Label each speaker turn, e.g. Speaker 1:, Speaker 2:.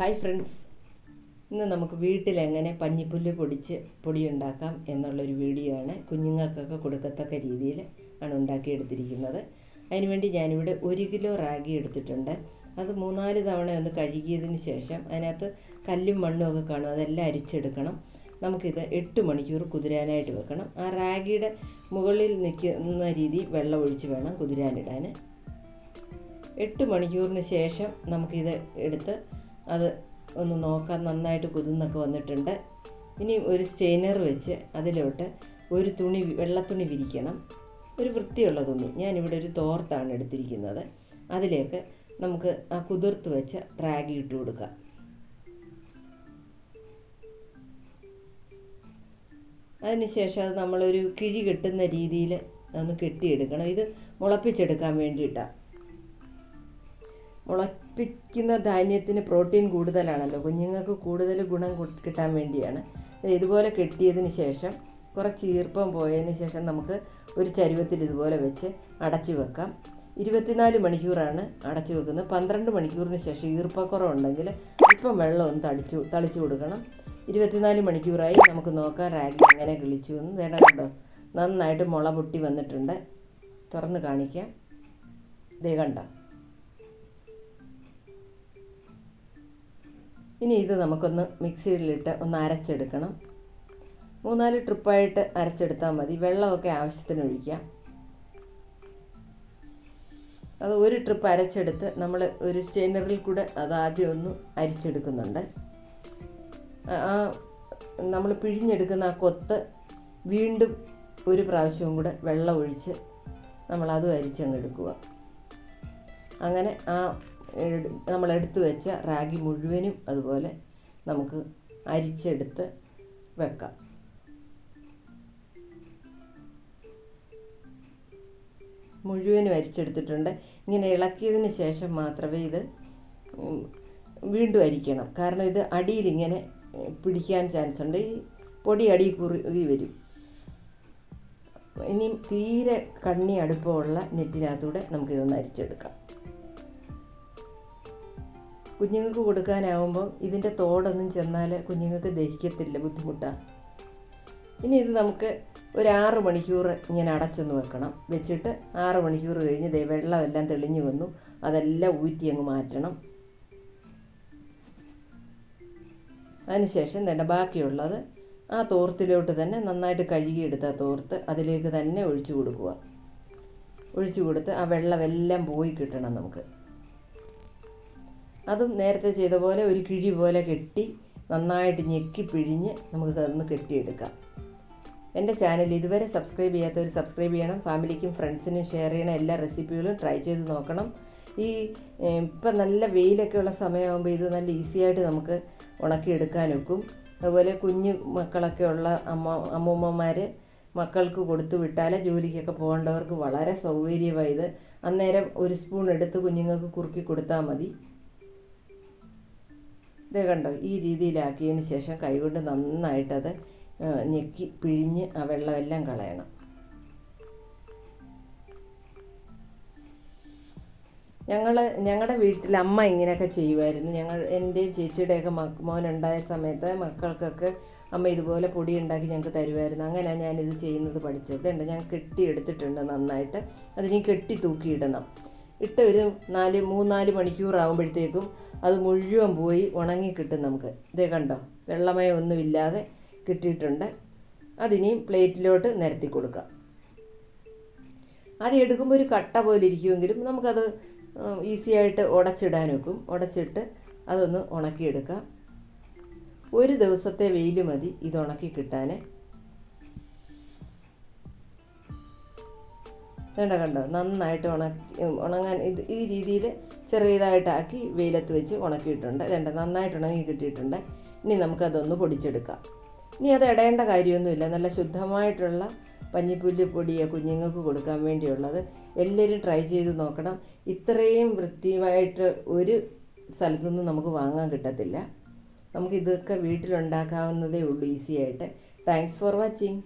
Speaker 1: Hi friends ഇന്ന് നമുക്ക് വീട്ടിലെങ്ങനെ പഞ്ഞിപ്പുല്ല് പൊടിച്ച് പൊടി പൊടിയുണ്ടാക്കാം എന്നുള്ളൊരു വീഡിയോ ആണ് കുഞ്ഞുങ്ങൾക്കൊക്കെ കൊടുക്കത്തക്ക രീതിയിൽ ആണ് ഉണ്ടാക്കിയെടുത്തിരിക്കുന്നത്. അതിനുവേണ്ടി ഞാനിവിടെ ഒരു കിലോ റാഗി എടുത്തിട്ടുണ്ട്. അത് മൂന്നാൽ തവണ ഒന്ന് കഴുകിയതിന് ശേഷം അതിനകത്ത് കല്ലും മണ്ണും ഒക്കെ കാണും അതെല്ലാം അരിച്ചെടുക്കണം. നമുക്കിത് എട്ട് മണിക്കൂർ കുതിരാനായിട്ട് വെക്കണം. ആ റാഗിയുടെ മുകളിൽ നിൽക്കുന്ന രീതി വെള്ളം ഒഴിച്ച് വേണം കുതിരാനിടാൻ. എട്ട് മണിക്കൂറിന് ശേഷം നമുക്കിത് എടുത്ത് അത് ഒന്ന് നോക്കാൻ നന്നായിട്ട് കുതിർന്നൊക്കെ വന്നിട്ടുണ്ട്. ഇനി ഒരു സ്റ്റെയിനർ വെച്ച് അതിലോട്ട് ഒരു തുണി വെള്ള തുണി വിരിക്കണം. ഒരു വൃത്തിയുള്ള തുണി. ഞാനിവിടെ ഒരു തോർത്താണ് എടുത്തിരിക്കുന്നത്. അതിലേക്ക് നമുക്ക് ആ കുതിർത്ത് വെച്ച റാഗി ഇട്ട് കൊടുക്കാം. അതിനുശേഷം അത് നമ്മളൊരു കിഴി കെട്ടുന്ന രീതിയിൽ ഒന്ന് കെട്ടിയെടുക്കണം. ഇത് മുളപ്പിച്ചെടുക്കാൻ വേണ്ടിയിട്ടാണ്. മുളപ്പിക്കുന്ന ധാന്യത്തിന് പ്രോട്ടീൻ കൂടുതലാണല്ലോ. കുഞ്ഞുങ്ങൾക്ക് കൂടുതൽ ഗുണം കിട്ടാൻ വേണ്ടിയാണ്. ഇതുപോലെ കെട്ടിയതിന് ശേഷം കുറച്ച് ഈർപ്പം പോയതിന് ശേഷം നമുക്ക് ഒരു ചരുവത്തിൽ ഇതുപോലെ വെച്ച് അടച്ചു വെക്കാം. ഇരുപത്തിനാല് മണിക്കൂറാണ് അടച്ചു വെക്കുന്നത്. പന്ത്രണ്ട് മണിക്കൂറിന് ശേഷം ഈർപ്പക്കുറവുണ്ടെങ്കിൽ ഇപ്പം വെള്ളം ഒന്ന് തളിച്ചു തളിച്ചു കൊടുക്കണം. ഇരുപത്തിനാല് മണിക്കൂറായി നമുക്ക് നോക്കാം റാഗി എങ്ങനെ കിളിച്ചു എന്ന്. വേണം കണ്ടോ? നന്നായിട്ട് മുള പൊട്ടി വന്നിട്ടുണ്ട്. തുറന്ന് കാണിക്കാം. ദേ കണ്ടോ? ഇനി ഇത് നമുക്കൊന്ന് മിക്സിയിലിട്ട് ഒന്ന് അരച്ചെടുക്കണം. മൂന്നാൽ ട്രിപ്പായിട്ട് അരച്ചെടുത്താൽ മതി. വെള്ളമൊക്കെ ആവശ്യത്തിന് ഒഴിക്കാം. അത് ഒരു ട്രിപ്പ് അരച്ചെടുത്ത് നമ്മൾ ഒരു സ്റ്റെയിനറിൽ കൂടെ അത് ആദ്യം ഒന്ന് അരിച്ചെടുക്കുന്നുണ്ട്. ആ- നമ്മൾ പിഴിഞ്ഞെടുക്കുന്ന ആ കൊത്ത് വീണ്ടും ഒരു പ്രാവശ്യവും കൂടെ വെള്ളം ഒഴിച്ച് നമ്മളതും അരിച്ചങ്ങ് എടുക്കുക. അങ്ങനെ ആ നമ്മൾ എടുത്തു വെച്ച റാഗി മുഴുവനും അതുപോലെ നമുക്ക് അരിച്ചെടുത്ത് വെക്കാം. മുഴുവനും അരിച്ചെടുത്തിട്ടുണ്ട്. ഇങ്ങനെ ഇളക്കിയതിന് ശേഷം മാത്രമേ ഇത് വീണ്ടും അരിക്കണം. കാരണം ഇത് അടിയിൽ ഇങ്ങനെ പിടിക്കാൻ ചാൻസ് ഉണ്ട്. ഈ പൊടി അടി കുറുകി വരും. ഇനി തീരെ കണ്ണി അടുപ്പമുള്ള നെറ്റിനകത്തൂടെ നമുക്കിതൊന്ന് അരിച്ചെടുക്കാം. കുഞ്ഞുങ്ങൾക്ക് കൊടുക്കാനാവുമ്പോൾ ഇതിന്റെ തോടൊന്നും ചെന്നാൽ കുഞ്ഞുങ്ങൾക്ക് ദഹിക്കത്തില്ല ബുദ്ധിമുട്ടാണ് ഇനി ഇത് നമുക്ക് ഒരു ആറ് മണിക്കൂർ ഇങ്ങനെ അടച്ചൊന്ന് വെക്കണം. വെച്ചിട്ട് ആറ് മണിക്കൂർ കഴിഞ്ഞ് ദേ വെള്ളമെല്ലാം തെളിഞ്ഞു വന്നു. അതെല്ലാം ഊറ്റി അങ്ങ് മാറ്റണം. അതിനുശേഷം തന്നെ ബാക്കിയുള്ളത് ആ തോർത്തിലോട്ട് തന്നെ നന്നായിട്ട് കഴുകിയെടുത്ത തോർത്ത് അതിലേക്ക് തന്നെ ഒഴിച്ചു കൊടുക്കുക. ഒഴിച്ചു കൊടുത്ത് ആ വെള്ളമെല്ലാം പോയി കിട്ടണം നമുക്ക്. അതും നേരത്തെ ചെയ്ത പോലെ ഒരു കിഴി പോലെ കെട്ടി നന്നായിട്ട് ഞെക്കി പിഴിഞ്ഞ് നമുക്ക് അതൊന്ന് കെട്ടിയെടുക്കാം. എന്റെ ചാനൽ ഇതുവരെ സബ്സ്ക്രൈബ് ചെയ്യാത്തവർ സബ്സ്ക്രൈബ് ചെയ്യണം. ഫാമിലിക്കും ഫ്രണ്ട്സിനും ഷെയർ ചെയ്യണം. എല്ലാ റെസിപ്പികളും ട്രൈ ചെയ്ത് നോക്കണം. ഈ ഇപ്പം നല്ല വെയിലൊക്കെ ഉള്ള സമയമാകുമ്പോൾ ഇത് നല്ല ഈസി ആയിട്ട് നമുക്ക് ഉണക്കിയെടുക്കാൻ വെക്കും അതുപോലെ കുഞ്ഞു മക്കളൊക്കെ ഉള്ള അമ്മ അമ്മൂമ്മമാർ മക്കൾക്ക് കൊടുത്തു വിട്ടാൽ ജോലിക്കൊക്കെ പോകേണ്ടവർക്ക് വളരെ സൗകര്യമായി ഇത്. അന്നേരം ഒരു സ്പൂൺ എടുത്ത് കുഞ്ഞുങ്ങൾക്ക് കുറുക്കി കൊടുത്താൽ മതി. ഇത് കണ്ടോ ഈ രീതിയിലാക്കിയതിന് ശേഷം കൈകൊണ്ട് നന്നായിട്ടത് ഞെക്കി പിഴിഞ്ഞ് ആ വെള്ളമെല്ലാം കളയണം. ഞങ്ങൾ ഞങ്ങളുടെ വീട്ടിൽ അമ്മ ഇങ്ങനെയൊക്കെ ചെയ്യുമായിരുന്നു ഞങ്ങൾ എന്റെയും ചേച്ചിയുടെയൊക്കെ മക്ക മോനുണ്ടായ സമയത്ത് മക്കൾക്കൊക്കെ അമ്മ ഇതുപോലെ പൊടി ഉണ്ടാക്കി ഞങ്ങൾക്ക് തരുമായിരുന്നു അങ്ങനെയാണ് ഞാനിത് ചെയ്യുന്നത് പഠിച്ചത്. ഉണ്ട് ഞാൻ കെട്ടിയെടുത്തിട്ടുണ്ട് നന്നായിട്ട്. അതിനി കെട്ടി തൂക്കിയിടണം. ഇട്ട് ഒരു നാല് മൂന്നാൽ മണിക്കൂർ ആകുമ്പോഴത്തേക്കും അത് മുഴുവൻ പോയി ഉണങ്ങി കിട്ടും നമുക്ക്. ഇതേ കണ്ടോ? വെള്ളമയം ഒന്നുമില്ലാതെ കിട്ടിയിട്ടുണ്ട്. അതിനെയും പ്ലേറ്റിലോട്ട് നിരത്തി കൊടുക്കാം. അത് എടുക്കുമ്പോൾ ഒരു കട്ട പോലെ ഇരിക്കുമെങ്കിലും നമുക്കത് ഈസി ആയിട്ട് ഉടച്ചിടാൻ വെക്കും. ഉടച്ചിട്ട് അതൊന്ന് ഉണക്കിയെടുക്കാം. ഒരു ദിവസത്തെ വെയിൽ മതി ഇത് ഉണക്കി കിട്ടാൻ വേണ്ട കണ്ടോ? നന്നായിട്ട് ഉണക്കി ഉണങ്ങാൻ ഇത് ഈ രീതിയിൽ ചെറിയതായിട്ടാക്കി വെയിലത്ത് വെച്ച് ഉണക്കിയിട്ടുണ്ട്. വേണ്ട നന്നായിട്ട് ഉണങ്ങി കിട്ടിയിട്ടുണ്ട്. ഇനി നമുക്കതൊന്ന് പൊടിച്ചെടുക്കാം. ഇനി അത് ഇടേണ്ട കാര്യമൊന്നുമില്ല. നല്ല ശുദ്ധമായിട്ടുള്ള പഞ്ഞിപ്പുല്ല് പൊടിയെ കുഞ്ഞുങ്ങൾക്ക് കൊടുക്കാൻ വേണ്ടിയുള്ളത് എല്ലാവരും ട്രൈ ചെയ്ത് നോക്കണം. ഇത്രയും വൃത്തിയായിട്ട് ഒരു സ്ഥലത്തുനിന്നും നമുക്ക് വാങ്ങാൻ കിട്ടത്തില്ല. നമുക്കിതൊക്കെ വീട്ടിലുണ്ടാക്കാവുന്നതേ ഉള്ളൂ ഈസിയായിട്ട്. Thanks for watching